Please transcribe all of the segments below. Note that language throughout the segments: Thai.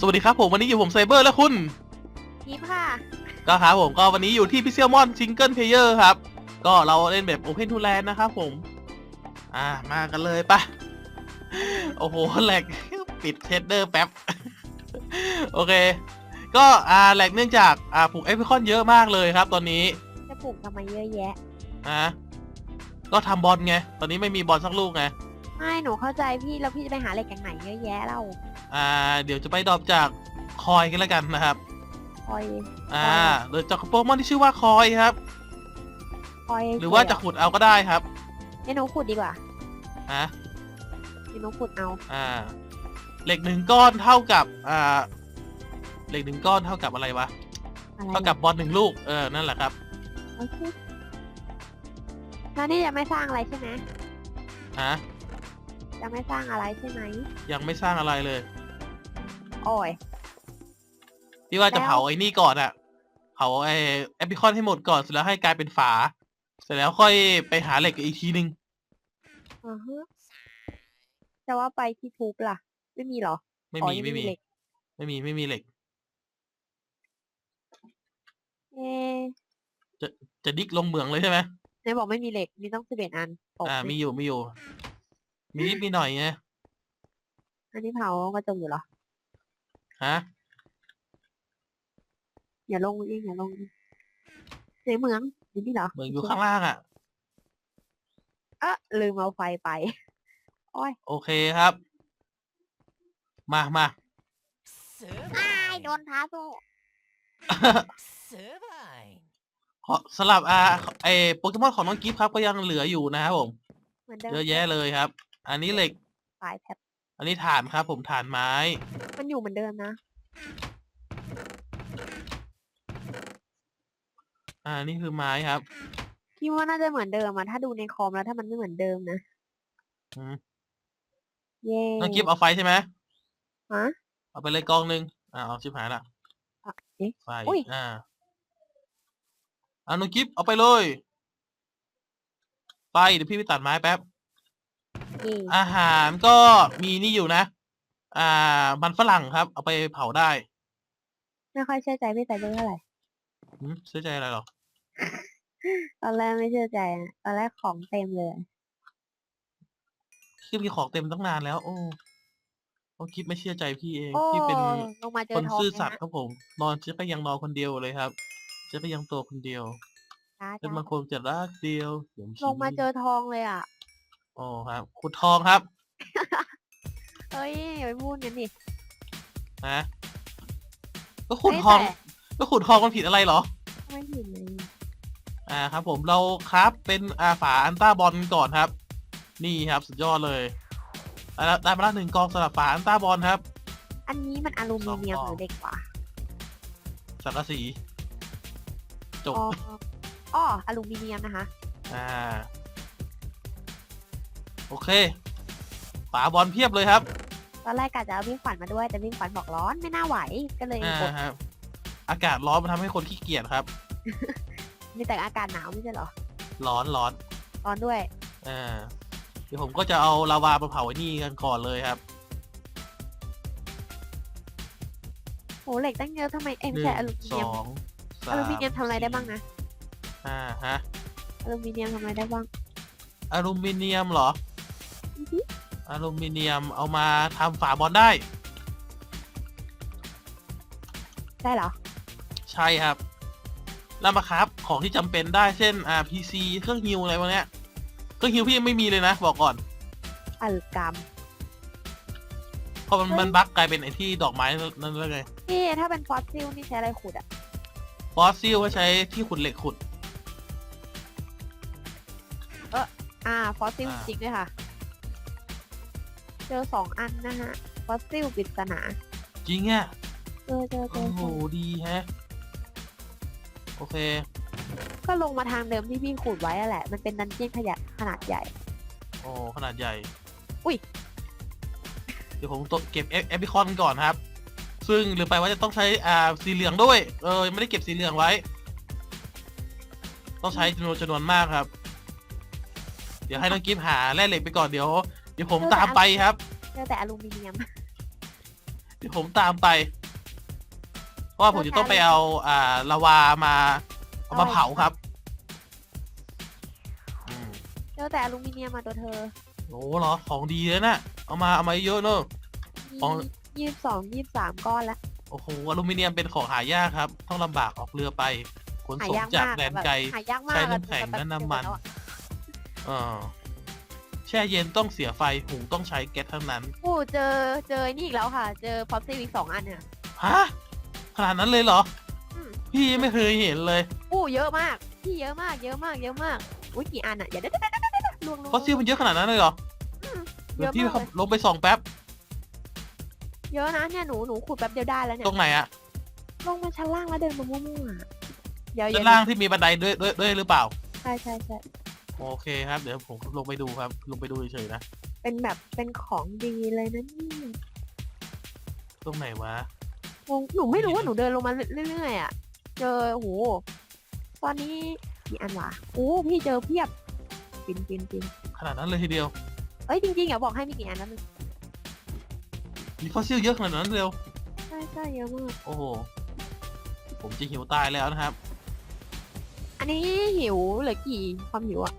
สวัสดีครับผมวันนี้อยู่ผมไซเบอร์และคุณยิปค่ะ ก็ครับผมก็วันนี้อยู่ที่พิเซียมอนซิงเกิลเพลเยอร์ครับ ก็เราเล่นแบบโอเพนทูแลนนะครับผม อ่ามากันเลยปะโอ้โหแหลกปิดเชดเดอร์แป๊บ โอเค ก็อ่าแหลกเนื่องจากอ่าปลูกเอพิคอนเยอะมากเลยครับ ตอนนี้จะปลูกทำไมเยอะแยะอะก็ทำบอลไง ตอนนี้ไม่มีบอลสักลูกไง ไม่หนูเข้าใจพี่แล้วพี่จะไปหาเหล็กจากไหนเยอะแยะเรา อ่า เดี๋ยวจะไปดรอปจากคอยกันแล้วกันนะครับ คอยอ่าโดยจากโปเกมอนที่ชื่อว่าคอยครับ คอยหรือว่าจะขุดเอาก็ได้ครับเดี๋ยวหนูขุดดีกว่าฮะเดี๋ยวหนูขุดเอา อ่า เหล็กหนึ่งก้อนเท่ากับ อ่า เหล็กหนึ่งก้อนเท่ากับอะไรวะอะไรเท่ากับบอลหนึ่งลูก เออ นั่นแหละครับโอเคแล้วนี่จะไม่สร้างอะไรใช่ไหมฮะจะไม่สร้างอะไรใช่ไหม ยังไม่สร้างอะไรเลย โอ้ย พี่ว่าจะแล้ว เผาไอ้นี่ก่อนอะเผาไอ้แอปพิคอนให้หมดก่อนเสร็จแล้วให้กลายเป็นฝา เสร็จแล้วค่อยไปหาเหล็กอีกทีนึง อือฮะจะว่าไปที่ทูบล่ะ ไม่มีเหรอไม่อ๋อมียังไม่มี เหล็กไม่มีไม่มีเหล็ก เอ๊ะจะดิกลงเหมืองเลยใช่ไหมไหนบอกไม่มีเหล็ก มีต้องสิบเอ็ดอันตกอ่าสิมีอยู่มีอยู่ มีนิดมีหน่อยไงอันนี้เผากระจกอยู่เหรอ ฮะ อย่าลงเองอย่าลงเสียเหมืองอยู่นี่เหรอเหมืองอยู่ข้างล่างอะเอะลืมเอาไฟไปโอ้ยโอเคครับ มามาอ้ายโดนท้าโซ่ขอสลับอ่าไอโปเกมอนของน้องกิฟต์ครับก็ยังเหลืออยู่นะครับผมเหมือนเดิมเยอะแยะเลยครับ อันนี้เหล็กไฟแท็บ อันนี้ถ่านครับ ผมถ่านไม้ มันอยู่เหมือนเดิมนะอ่า นี่คือไม้ครับคิดว่าน่าจะเหมือนเดิมอะถ้าดูในคอมแล้วถ้ามันไม่เหมือนเดิมนะอืมเย้น้องกิฟต์เอาไฟใช่ไหมฮะ เอาไปเลยกองหนึ่งอ่าเอาชิบหายละอะเอ๊ะไฟอุ๊ย อ่าอ่าน้องกิฟต์เอาไปเลย ไปเดี๋ยวพี่ไปตัดไม้แป๊บ เย้อาหารก็มีนี่อยู่นะ อ่า มันฝรั่งครับ เอาไปเผาได้ไม่ค่อยเชื่อใจพี่แต่เรื่องเท่าไหร่หืมเชื่อใจอะไรหรอ ตอนแรกไม่เชื่อใจนะตอนแรกของเต็มเลย พี่มีของเต็มตั้งนานแล้ว โอ้น้องกิฟต์ไม่เชื่อใจพี่เอง โอ้พี่เป็น ลงมาเจคอนทองซื่อเลยสัตย์นะครับผม นอนเจ๊ก็ยังนอนคนเดียวเลยครับเจ๊ก็ยังตัวคนเดียวจ้าเป็นจ้าบางคนจะรักเดียวเสียงลงมาเจอทองเลยอะ โอ้ครับขุดทองครับเอ้ยอย่าไปพูดงั้นดินะก็ขุดเอ้ยทองแต่ก็ขุดทองมันผิดอะไรเหรอ ไม่ผิดเลยอ่าครับ ผมเราครับเป็นอาฝาอันต้าบอลก่อนครับ นี่ครับสุดยอดเลยได้แล้วได้มาแล้วหนึ่งกองสำหรับฝาอันต้าบอลครับ อันนี้มันอลูมิเนียมสองหกล่องรือเด็กกว่าสังกะสีจบอ๋ออ๋ออลูมิเนียมนะคะ อ่า โอเคฝาบอลเพียบเลยครับตอนแรกกะจะเอาวิ่งขวัญมาด้วยแต่วิ่งขวัญบอกร้อนไม่น่าไหวก็เลยอ่าอดครับ อากาศร้อนมันทำให้คนขี้เกียจครับ มีแต่อากาศหนาวไม่ใช่เหรอร้อนร้อนร้อนด้วยอ่าเดี๋ยวผมก็จะเอาลาวามาเผาไอ้นี่กันก่อนเลยครับ โหเหล็กตั้งเยอะทำไมเอ้ยหไม่นึ่ใช่งอลูมิสเนียมองสาอมลูมิเนียมทำอะไรได้บ้างนะอ่าฮะอลูมิเนียมทำอะไรได้บ้างอลูมิเนียมเหรอ อือฮึอลูมิเนียมเอามาทำฝาบอลได้ ได้เหรอ ใช่ครับแล้วมาครับ ของที่จำเป็นได้เช่นอ่า PC เครื่องฮิวอะไรพวกเนี้ยเครื่องฮิวพี่ยังไม่มีเลยนะ บอกก่อน อัลกรรมเพราะมันเฮ้ยมันบั๊กกลายเป็นไอ้ที่ดอกไม้นั่นแล้วไงพี่ถ้าเป็นฟอสซิลนี่ใช้อะไรขุดอะฟอสซิลก็ใช้ที่ขุดเหล็กขุดอ่า ฟอสซิลอ่าจริงด้วยค่ะ เจอสองอันนะฮะฟอสซิลปริศนาจริงอะเจอเจอเจโอ้อโหเจอดีแฮะ โอเค ก็ลงมาทางเดิมที่พี่ขุดไว้อะแหละ มันเป็นดันเจี้ยนขยะขนาดใหญ่ โอ้ขนาดใหญ่อุ๊ย เดี๋ยวผมตเก็บเอพิคอนก่อนครับ ซึ่งหรือไปว่าจะต้องใช้อ่าสีเหลืองด้วย เออยังไม่ได้เก็บสีเหลืองไว้ ต้องใช้จำนวนจำนวนมากครับ เดี๋ยวให้น้องกิฟหาแร่เหล็กไปก่อนเดี๋ยวเดี๋ยวผมตามไปครับเจอแต่อลูมิเนียม เดี๋ยวผมตามไป เพราะว่าผมจะต้องไปเอาอ่าลาวามาเอามาเผาครับอืมเจอแต่อลูมิเนียมมาตัวเธอโอ้เหรอของดีเลยนะเอามาเอามาเยอะเนอะมีของยี่สิบสองยี่สิบสามก้อนละโอ้โหอลูมิเนียมเป็นของหายากครับ ต้องลำบากออกเรือไปขนหาส่งยากจากมากแดนแบบไกลหายากมากใช้อะน้ำแข็งบบและน้ำมันเดียวแล้วอะเออ แช่เย็นต้องเสียไฟหุงต้องใช้แก๊สเท่านั้น โอ้เจอเจอนี่อีกแล้วค่ะ เจอพอปซี่อีกสองอันเนี่ย ฮะขนาดนั้นเลยเหรอ อืม พี่ไม่เคยเห็นเลยโอ้เยอะมากพี่เยอะมากเยอะมากเยอะมากอุ้ยกี่อันอะอย่าได้ได้ได้ได้ได้ลวงลวง ฟอสซิลมันเยอะขนาดนั้นเลยเหรออืมเดี๋ยวเยอะพี่มากเลย ลงไปส่องแป๊บเยอะนะเนี่ยหนูหนูขุดแป๊บเดียวได้แล้วเนี่ตรยงไหนอะลงมาชั้นล่างแล้วเดินมามั่วๆอะเดี๋ยวด้านล่างที่มีบันไดด้วยด้วยด้วยหรือเปล่า ใช่ใช่ใช่ โอเคครับ เดี๋ยวผมลงไปดูครับ ลงไปดูเฉยๆนะ เป็นแบบเป็นของดีเลยนะนี่ตรงไหนวะ งงหนูไม่รู้ว่าหนูเดินลงมาเรื่อยๆอะ เจอโอ้โหตอนนี้กี่อันวะโอ้พี่เจอเพียบปินปินปินขนาดนั้นเลยทีเดียว เอ้ยจริงๆอย่าบอกให้มีกี่อันแล้วนึงมีฟอสซิลเยอะขนาดนั้นเร็ว ใช่ใช่เยอะมาก โอ้โห ผมจะหิวตายแล้วนะครับ อันนี้หิวเหลือกี่ความหิวอะ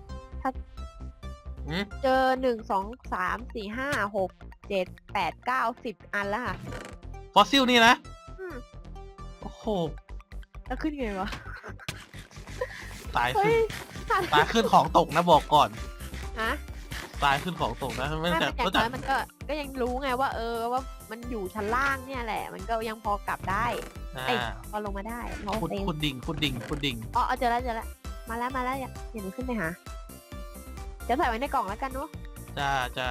อืมเจอหนึ่งสองสามสี่ห้าหกเจ็ดแปดเก้าสิบอันแล้วค่ะ ฟอสซิลนี่นะอืม โอ้โหแล้วขึ้นไงวะ ตายเฮ้ขึ้ยนตายขึ้นของตกนะบอกก่อน ฮะตายขึ้นของตกนะไม่ไม่แต่เป็นอย่างก็แต่น้อยมันก็ ก็ยังรู้ไงว่า เออ ว่ามันอยู่ชั้นล่างเนี่ยแหละ มันก็ยังพอกลับได้ อ่าเอ้ย พอลงมาได้เราคุณเซฟคุณดิ่งคุณดิ่งคุณดิ่ง อ๋อเอาเจอแล้วเจอแล้ว มาแล้วมาแล้วอย่าอย่าหนูขึ้นไปหาเดี๋ยวใส่ไว้ในกล่องแล้วกันเนาะจ้าจ้า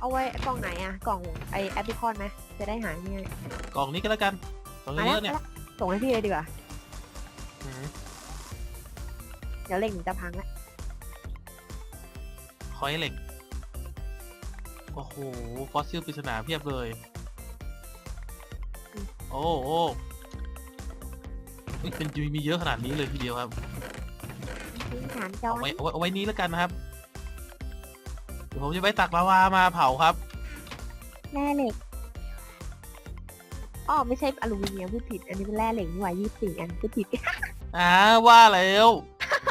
เอาไว้กล่องไหนอะกล่องไอแอปพลิคอนไหมจะได้หาง่ายกล่องนี้ก็แล้วกันกล่องมาเยแล้วอะๆเนี่ยมาแล้วส่งให้พี่เลยดีกว่าอืมเดี๋ยวเล่งหนูจะพังละคอยเหล็กโอ้โหฟอสซิลปริศนาเพียบเลย โอ้โอ้เฮ้ยเป็นมีเยอะขนาดนี้เลยทีเดียวครับพื้นฐานจอเอาไว้เอาไว้เอาไว้นี้แล้วกันนะครับ เดี๋ยวผมจะไปตักลาวามาเผาครับ แร่เหล็กอ๋อไม่ใช่อลูมิเนียมพูดผิด อันนี้เป็นแร่เหล็กนี่หว่ายี่สี่อันพูดผิด อ่าว่าแล้ว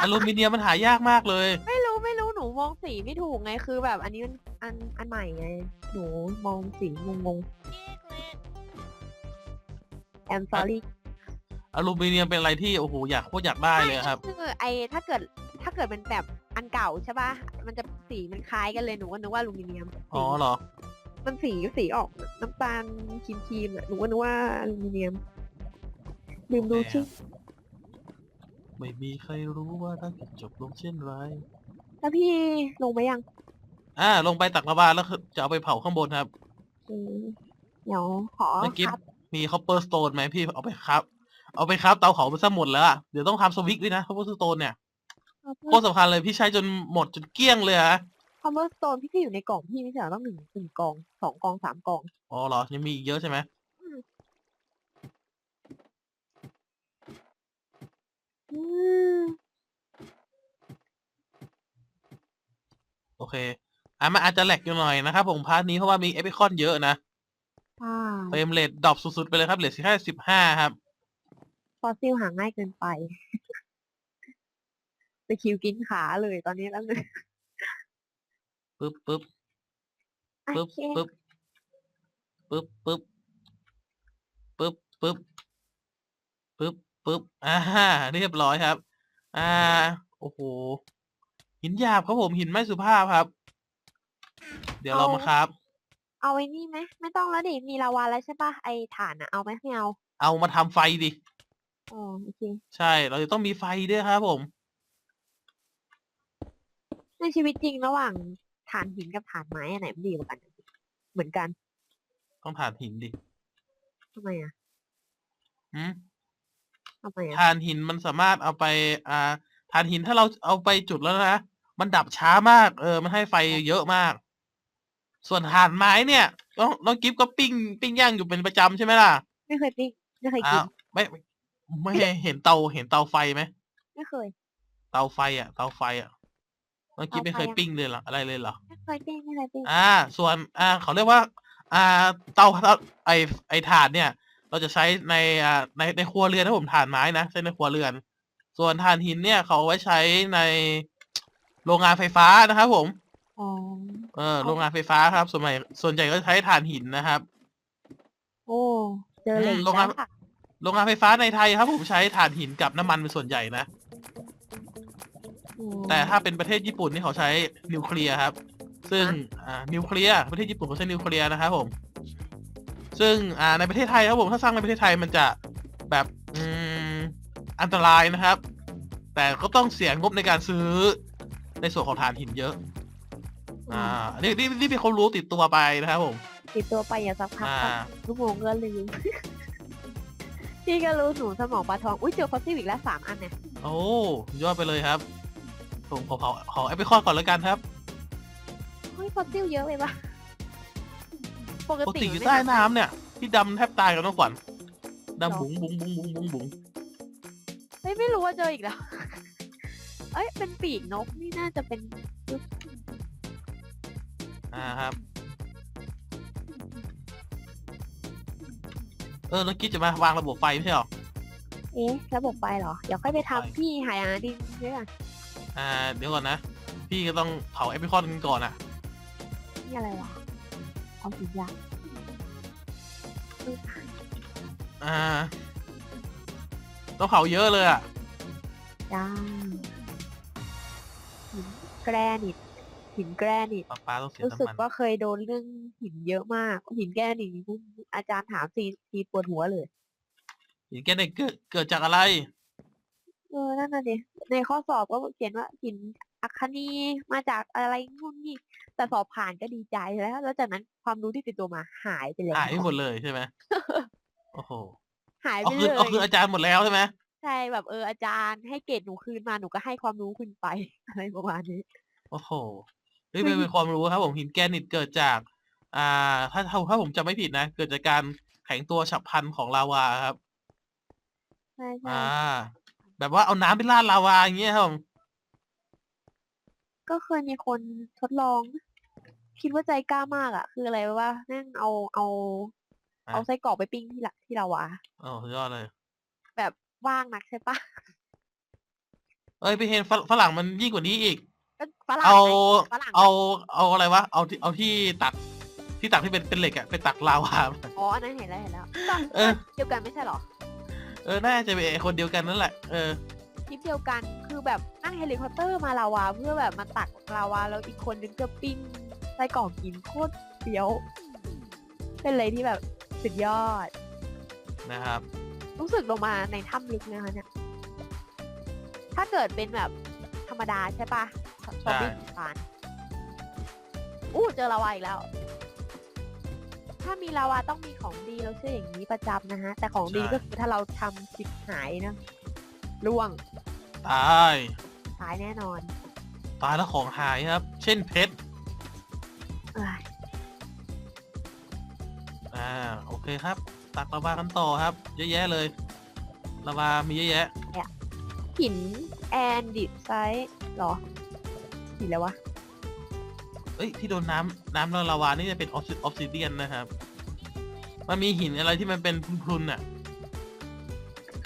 อลูมิเนียมมันหายากมากเลย ไม่รู้ไม่รู้หนูมองสีไม่ถูกไงคือแบบ อันนี้มันอันอันใหม่ไงหนูมองสีงงงแอม sorry อลูมิเนียมเป็นอะไรที่โอ้โหอยากโคตรอยากได้เลยครับ คือไอถ้าเกิดถ้าเกิดเป็นแบบ อันเก่าใช่ป่ะ มันจะสีมันคล้ายกันเลยหนูก็นึกว่าอลูมิเนียมอ๋อเหรอ มันสีสีออกน้ำตาลครีมครีมๆอะหนูก็นึกว่าอลูมิเนียมลืมดูชื่อไม่มีใครรู้ว่าถ้าเกิดจบลงเช่นไร แล้วพี่ลงไปยังอ่า ลงไปตักลาวาแล้วคือจะเอาไปเผาข้างบนครับ อืมเดี๋ยวขอเมื่อกี้ครับมีคอปเปอร์สโตนไหมพี่เอาไปครับ เอาไปครับเตาเผาไปซะหมดแล้วอะเดี๋ยวต้องทำสวิกด้วยนะคอปเปอร์สโตนเนี่ย โคตรสำคัญเลยพี่ใช้จนหมดจนเกลี้ยงเลยฮะคอมเมอร์สโตนพี่ก็อยู่ในกล่องพี่ไม่ใช่เหรอต้องหนึ่งหนึ่งกล่องสองกล่องสามกล่อง อ๋อเหรอยังมีอีกเยอะใช่ไหมอืมโอเคอะมันอาจจะแหลกอยู่หน่อยนะครับผมพาร์ทนี้เพราะว่ามีเอพิคอนเยอะนะอ่าเฟรมเรทดรอปสุดๆไปเลยครับเหลือแค่สิบห้าครับ ฟอสซิลหาง่ายเกินไป ไปคิวกินขาเลยตอนนี้แล้วนึงปึ๊บปึ๊บปึ๊บโอเคปึ๊บปึ๊บปึ๊บปึ๊บปึ๊บปึ๊บปึ๊บอ่าเรียบร้อยครับ อ่า โอ้โห หินหยาบครับผมหินไม่สุภาพครับ เดี๋ยวเรามาครับ เอาไอ้นี่ไหมไม่ต้องแล้วดิมีลาวาแล้วใช่ปะไอถ่านอะเอาไหมไม่เอา เอามาทำไฟดิอ๋อโอเคใช่ เราจะต้องมีไฟด้วยครับผม ในชีวิตจริงระหว่างถ่านหินกับถ่านไม้อันไหนมันดีกว่ากัน เหมือนกันต้องผ่านหินดิทำไมอะหืมทำไมอะถ่านหินมันสามารถเอาไป อ่าถ่านหินถ้าเราเอาไปจุดแล้วนะ มันดับช้ามาก เออ มันให้ไฟเยอะมาก ส่วนถ่านไม้เนี่ยน้องน้องกิฟก็ปิ้งปิ้งย่างอยู่เป็นประจำใช่ไหมล่ะไม่เคยปิ้งไม่เคยอ้ากิวนไม่ไม่ไม่เห็นเตาเห็นเตาไฟไหมไม่เคย เตาไฟอะ เตาไฟอะ น้องกิฟเตาไฟไม่เคยอะปิ้งเลยเหรออะไรเลยเหรอ ไม่เคยปิ้งไม่เคยปิ้งอ่า ส่วนอ่าเขาเรียกว่า อ่า เตาเตาไอไอถ่านเนี่ย เราจะใช้ในอ่าในในครัวเรือนนะผมถ่านไม้นะใช้ในครัวเรือน ส่วนถ่านหินเนี่ยเขาเอาไว้ใช้ในโรงงานไฟฟ้านะครับผม อ๋อเออโรงงานไฟฟ้าครับ ส่วนใหญ่ส่วนใหญ่ก็ใช้ถ่านหินนะครับ โอ้เจอเหล็กอืมโรงงานแล้วค่ะโรงงานไฟฟ้าในไทยครับผมใช้ถ่านหินกับน้ำมันเป็นส่วนใหญ่นะอืม แต่ถ้าเป็นประเทศญี่ปุ่นนี่เขาใช้นิวเคลียร์ครับ ซึ่งอ่านิวเคลียร์ประเทศญี่ปุ่นเขาใช้นิวเคลียร์นะครับผม ซึ่งอ่าในประเทศไทยครับผมถ้าสร้างในประเทศไทยมันจะแบบอืมอันตรายนะครับ แต่ก็ต้องเสียงบในการซื้อในส่วนของถ่านหินเยอะ อ่านี่นี่นี่เป็นความรู้ติดตัวไปนะครับผม ติดตัวไปอย่าสักพักอ่าก่อนลูกโมงก็ลืม พี่ก็รู้หนูสมองปลาทอง อุ้ยเจอฟอสซิลอีกแล้วสามอันเนี่ยโอ้ยอดไปเลยครับ ผมขอเผาขอแอปเปิลคอนก่อนแล้วกันครับเฮ้ยฟอสซิลเยอะไปปะปกปกติติอยู่มัไม่ใต้นับน้ำเนี่ยที่ดำแทบตายกันต้องก่อนดำบุ๋งบุ๋งบุ๋งบุ๋งบุ๋งบุ๋งเฮ้ยไม่รู้ว่าเจออีกแล้ว เอ้ยเป็นปีกนกนี่น่าจะเป็นอ่าครับ เออแล้วคิดจะมาวางระบบไฟไม่ใช่หรอ เอ๊ะระบบไฟเหรอ เดี๋ยวค่อยไปทำพี่หายอาดินด้วยกัน อ่า เดี๋ยวก่อนนะ พี่ก็ต้องเผาแอปเปิลคอนกันก่อนอะ นี่อะไรวะเอาสียางอ่าต้องเผาเยอะเลยอะ จ้าหินแกรนิตหินแกรนิต ปลาปลาต้องเสียรู้สึกน้ำมันว่าเคยโดนเรื่องหินเยอะมาก หินแกรนิตนี่อาจารย์ถามสีสีปวดหัวเลย หินแกเนี่ยเกิดเกิดจากอะไร เออ นั่นน่ะดิในข้อสอบก็เขียนว่าหินอัคคนีมาจากอะไรนู่นนี่ แต่สอบผ่านก็ดีใจแล้ว แล้วจากนั้นความรู้ที่ติดตัวมาหายไปแล้วหายไปหมดเลยใช่ไหมโอ้โห หายเอาไปคืเลนเอาคืนยอาจารย์หมดแล้วใช่ไหมใช่แบบเอออาจารย์ให้เกรดหนูคืนมาหนูก็ให้ความรู้คุณไปอะไรประมาณนี้ โอ้โหนี่เป็นเป็นความรู้ครับ ผมหินแกรนิตเกิดจาก อ่าถ้าถ้าถ้าผมจำไม่ผิดนะ เกิดจากการแข็งตัวฉับพลันของลาวาครับใช่ใช่อ่า แบบว่าเอาน้ำไปราดลาวาอย่างเงี้ยครับผมก็เคยมีคนทดลอง คิดว่าใจกล้ามากอะ คืออะไรว่านั่งเอาเอา เอาไส้กรอกไปปิ้งที่ละที่เราวะโอ้สุดยอดเลย แบบว่างนักใช่ปะเอ้ยไปเห็นฝรฝรั่งมันยิ่งกว่านี้อีก ก็ฝรั่งเอาไงฝรั่งเอาเอาอะไรวะเอาที่เอาที่ตักที่ตักที่เป็นเป็นเหล็กอะไปตักลาวา อ๋ออันนั้นเห็นแล้วเห็นแล้วก็เออ เดียวกันไม่ใช่เหรอ เออ น่าจะเป็นไอ้คนเดียวกันนั่นแหละ เออคลิปเดียวกันคือแบบนั่งเฮลิคอปเตอร์มาลาวา เพื่อแบบมาตักลาวาแล้วอีกคนนึงจะปิ้งไส้กรอกกินโคตรเฟี้ยว เป็นอะไรที่แบบสุดยอด นะครับ รู้สึกลงมาในถ้ำลึกนะคะเนี่ย ถ้าเกิดเป็นแบบธรรมดาใช่ปะซอมบี้ผ่านอู้เจอลาวาอีกแล้ว ถ้ามีลาวาต้องมีของดีเราเชื่ออย่างนี้ประจำนะฮะ แต่ของดีใช่ ก็คือถ้าเราทำผิดหายนะล่วงตายหายแน่นอนตายแล้วของหายครับ เช่นเพชรเอ้ยอ่าโอเคครับ ตักลาวากันต่อครับ เยอะแยะเลยลาวามีเยอะแยะหินแอนดิไซต์หรอหินแล้ววะ เอ้ยที่โดนน้ำน้ำแล้วลาวานี่จะเป็นออฟซิเดียนนะครับ มันมีหินอะไรที่มันเป็นพรุนๆอะ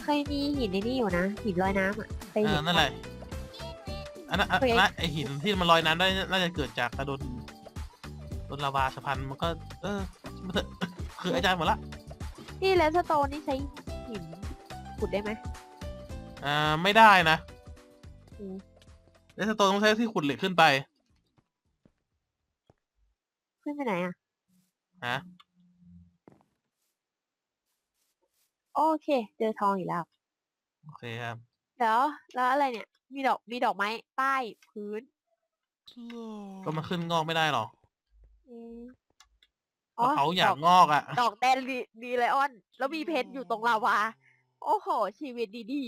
เคยมีหินในนี่อยู่นะหินลอยน้ำอะเคยเอเห็อน นั่นแหละอันนั้นอันเคย นั้นไอหินที่มันลอยน้ำได้น่าจะเกิดจากกระโดนโดนลาวาสะพันมันก็ เออมันเถอะคืออาจารย์หมดละนี่แล้วสโตนนี่ใช้หินขุดได้ไหม อ่าไม่ได้นะอืมเลสโตนต้องใช้ที่ขุดเหล็กขึ้นไป ขึ้นไปไหนอะ ฮะ โอเค เจอทองอีกแล้ว โอเคครับเดี๋ยว แล้วอะไรเนี่ย มีดอก มีดอกไม้ป้ายพื้นก็มันขึ้นงอกไม่ได้หรอเอ๊ะเพราะเขาอยาดกงอกอะ ดอกแดนดีดีไลออน แล้วมีเพชรอยู่ตรงลาวา โอ้โห ชีวิตดี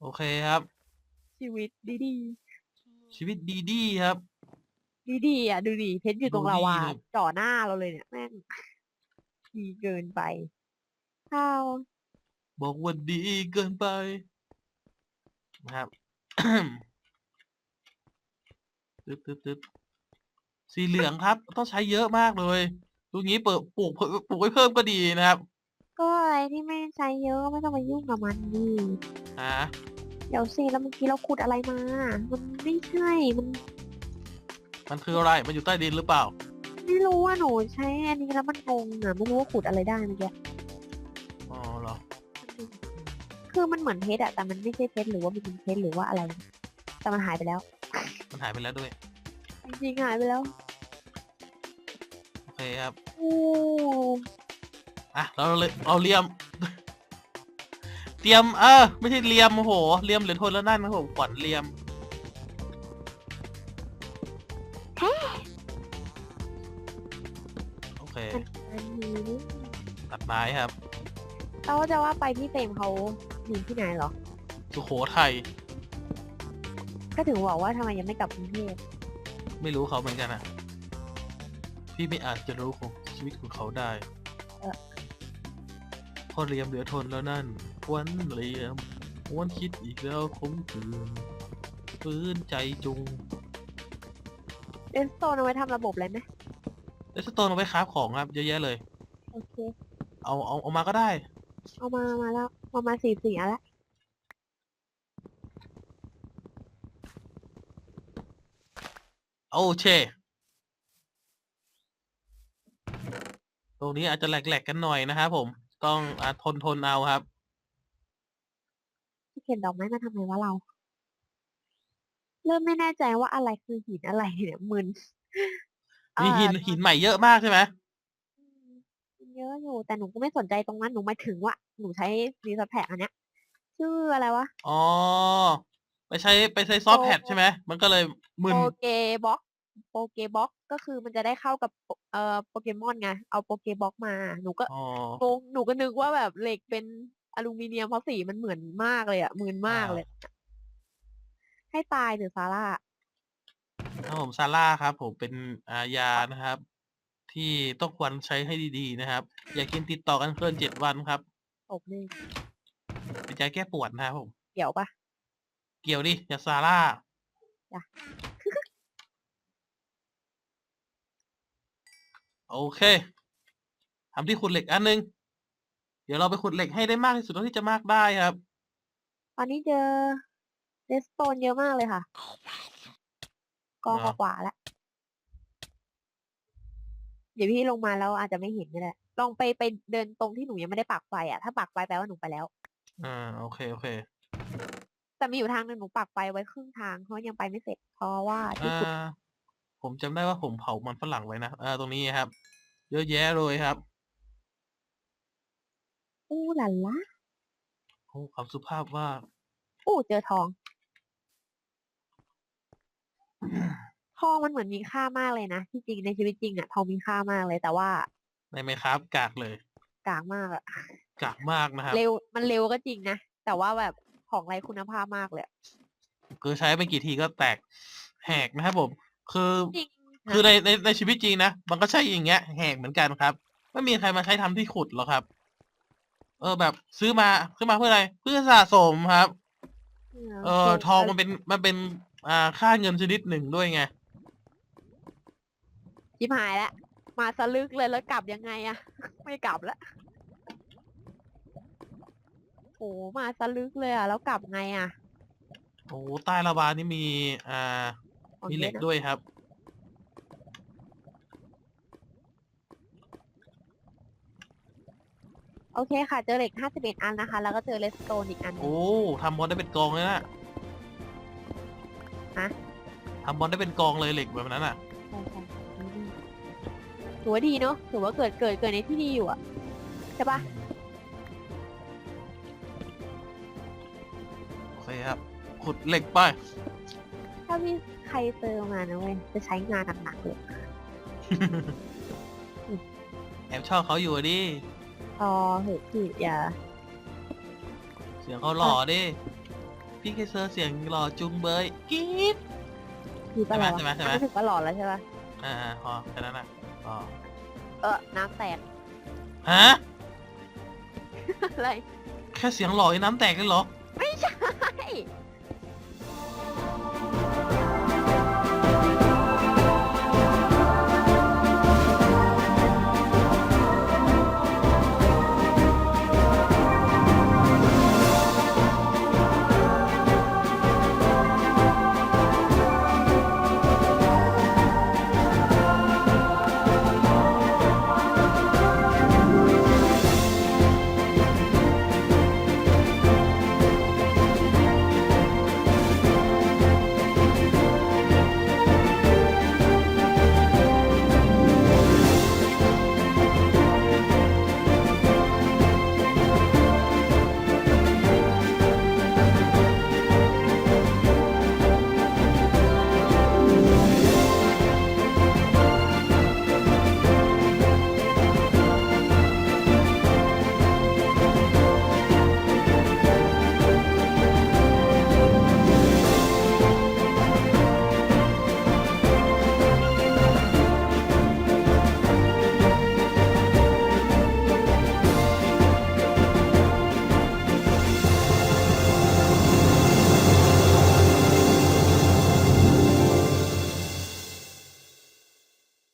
โอเคครับ ๆ ชีวิตดีชีวิตดีดีครับ ๆดีๆอะ ดูดิเพชรอยู่ตรงดูดีลาวาเลยจ่อหน้าเราเลยเนี่ยแม่งดีเกินไปข้าวบอกว่าดีเกินไปนะครับ ตึ๊บตึ๊บตึ๊บสีเหลืองครับ ต้องใช้เยอะมากเลยดูลูกนี้เปิดปลูกปลูกไว้เพิ่มก็ดีนะครับก็อะไรที่ไม่ใช้เยอะก็ไม่ต้องไปยุ่งกับมันดิอ่าเดี๋ยวสิแล้วเมื่อกี้เราขุดอะไรมา มันไม่ใช่มัน มันคืออะไร มันอยู่ใต้ดินหรือเปล่า ไม่รู้ว่าหนูใช้อันนี้แล้วมันงงอะไม่รู้ว่าขุดอะไรได้เมื่อกี้อ๋อเหรอ คือมันเหมือนเพชรอะแต่มันไม่ใช่เพชรหรือว่ามันเป็นเพชรหรือว่าอะไร แต่มันหายไปแล้ว มันหายไปแล้วด้วย จริงๆหายไปแล้วโอเคครับโอ้อะ เราเลยเอาเลียม เตรียม เออ ไม่ใช่เลียม โอ้โหเลียมเหลือทนแล้วนั่นนะครับผมขวัญเลียม ตัดไม้ครับ เราก็จะว่าไปพี่เฟรมเขาอยู่ที่ไหนเหรอ สุโขทัย ก็ถึงบอกว่าทำไมยังไม่กลับกรุงเทพไม่รู้เขาเหมือนกันอะ พี่ไม่อาจจะรู้ของชีวิตของเขาได้เออพอเลียมเหลือทนแล้วนั่นวันเลียมวันคิดอีกแล้วคมคืนฟื้นใจจุงเรนสโตนเอาไว้ทำระบบอะไรไหมแล้วสโตนเอาไว้คราฟของครับ เยอะแยะเลย โอเค เอาเอาเอามาก็ได้ เอามามาแล้วเอามาสี่สี่อันละโอเค ตรงนี้อาจจะแหลกๆกันหน่อยนะครับผม ต้องอาทนทนเอาครับ ที่เขียนดอกไม้มาทำไมวะเรา เริ่มไม่แน่ใจว่าอะไรคือหินอะไรเนี่ยมึนมีหินเอ่อหินใหม่เยอะมากใช่ไหมอืม เยอะอยู่ แต่หนูก็ไม่สนใจตรงนั้น หนูหมายถึงว่า หนูใช้รีสแพ็กอันเนี้ย ชื่ออะไรวะ อ๋อ ไปใช้ไปใช้ซอฟต์แพดใช่ไหม มันก็เลยมึน โปเกบ็อกโปเกบ็อกก็คือมันจะได้เข้ากับโปเอ่อโปเกมอนไง เอาโปเกบ็อกมา หนูก็อ๋อ งงหนูก็นึกว่าแบบเหล็กเป็นอลูมิเนียมเพราะสีมันเหมือนมากเลยอะมึนมากอ่าเลย ให้ตายเถอะซาร่า ครับผมซาร่าครับ ผมเป็นอายานะครับ ที่ต้องควรใช้ให้ดีๆนะครับ อย่ากินติดต่อกันเกินเจ็ดวันครับตกหนึ่งเป็นยาแก้ปวดนะครับผมเดี๋ยวปะ เกี่ยวดิอย่าซาร่าจ้ะ โอเคทำที่ขุดเหล็กอันนึง เดี๋ยวเราไปขุดเหล็กให้ได้มากที่สุดเท่าที่จะมากได้ครับ ตอนนี้เจอเรสโตนเยอะมากเลยค่ะกองเหรอกว่าๆแล้ว เดี๋ยวพี่ลงมาแล้วอาจจะไม่เห็นก็ได้ลองไปไปเดินตรงที่หนูยังไม่ได้ปักไฟอะถ้าปักไฟแปลว่าหนูไปแล้ว อ่าโอเคโอเคแต่มีอยู่ทางหนึ่งหนูปักไฟไว้ครึ่งทางเพราะยังไปไม่เสร็จเพราะว่าที่อ่าขุดผมจำได้ว่าผมเผามันฝรั่งไว้นะอ่าตรงนี้ครับ เยอะแยะเลยครับอู้หลันละโอ้ความสุภาพว่าอู้เจอทอง ทองมันเหมือนมีค่ามากเลยนะที่จริงในชีวิตจริงอะทองมีค่ามากเลยแต่ว่าในไหมครับ กากเลย กากมากอะกากมากนะครับเร็วมันเร็วก็จริงนะแต่ว่าแบบของไรคุณภาพมากเลยอะคือใช้ไปกี่ทีก็แตกแหกนะครับผม คือจริงคือในในในชีวิตจริงนะมันก็ใช่อย่างเงี้ยแหกเหมือนกันครับไม่มีใครมาใช้ทำที่ขุดหรอกครับ เออแบบซื้อมาซื้อมาเพื่ออะไร เพื่อสะสมครับ เออทองมันเป็นมันเป็นอ่าค่าเงินชนิดหนึ่งด้วยไง จิบหายแล้วมาสลึกเลยแล้วกลับยังไงอะ ไม่กลับแล้วโอ้มาสลึกเลยอะแล้วกลับไงอะโอ้ใต้ระบานี่มีอ่าของมีเหล็กยอะนะด้วยครับ โอเคค่ะ เจอเหล็ก51อันนะคะ แล้วก็เจอเลสโตนอีกอันหนึ่ง โอ้ทำบอลได้เป็นกองเลยนะฮะ ทำบอลได้เป็นกองเลยเหล็กแบบนั้นอะ ใช่ใช่ดี ถือว่าดีเนาะถือว่าเกิดเกิดเกิดในที่ดีอยู่อะใช่ปะโอเคครับ ขุดเหล็กไป ถ้าพี่ใครเจอมานะเว้ยจะใช้งานหนักๆเลยแอบชอบเขาอยู่อะดิ พอเหอะพี่อย่าเสียงเขาหล่อดิ พี่เคเซอร์เสียงหล่อจุงเบยกรี๊ดพี่ปะใช่ไหมเราใช่ไหมใช่ไหม รู้สึกว่าหลอนแล้วใช่ปะ อ่าๆพอแค่นั้นอะ พอเออน้ำแตก ฮะ อะไร แค่เสียงหล่อไอ้น้ำแตกเลยเหรอ